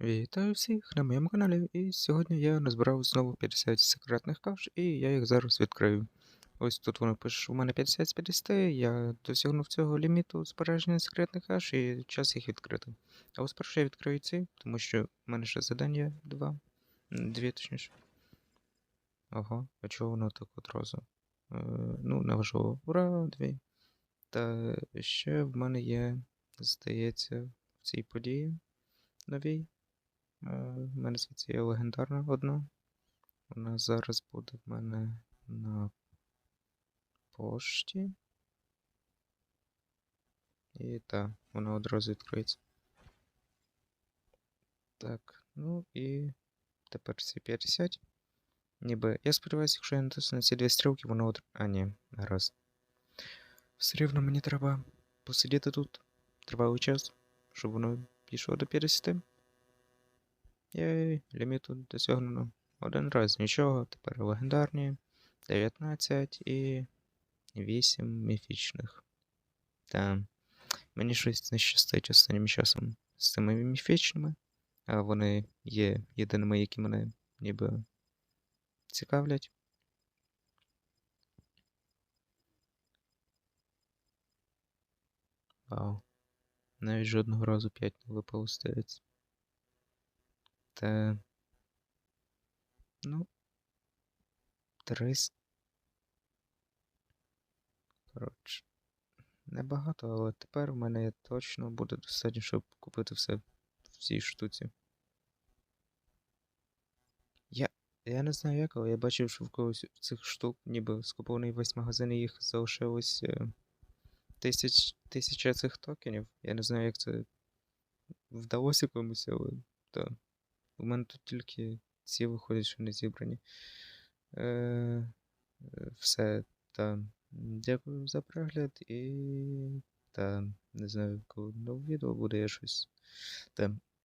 Вітаю всіх на моєму каналі. І сьогодні я назбирав знову 50 секретних каш, і я їх зараз відкрию. Ось тут воно пише, що у мене 50 з 50, я досягнув цього ліміту збереження секретних каш і час їх відкрити. А ось перше я відкрию ці, тому що в мене ще завдання два. Дві точніше. Ага, а чого воно так одразу? Е, ну, неважливо. Ура, дві. Та ще в мене є, здається, в цій події новій. Е, В мене звідси є легендарна одна. Вона зараз буде в мене на пошті. І так, вона одразу відкриється. Так, ну і тепер ці 50. Ніби. Я сподіваюся, якщо я натисну на ці дві стрілки, воно од... А, ні, гаразд. Все рівно мені треба посидіти тут тривалий час, щоб воно пішло до 50. Єй, ліміту досягнено. Один раз нічого, тепер легендарні. 19 і 8 міфічних. Та мені щось не щастить останнім часом з цими міфічними, а вони є єдиними, які мене ніби цікавлять. Вау. Навіть жодного разу 5 не випало здається. Та. Ну. Трис. Коротше. Небагато, але тепер в мене точно буде достатньо, щоб купити все в цій штуці. Я. Я не знаю як, але я бачив, що в когось цих штук, ніби скупований весь магазин, і їх залишилось е, тисяч, тисяча цих токенів. Я не знаю, як це вдалося комусь, але та. У мене тут тільки ці виходять, що не зібрані. Е, все. Та. Дякую за перегляд і. Та не знаю, коли нове відео буде я щось. Та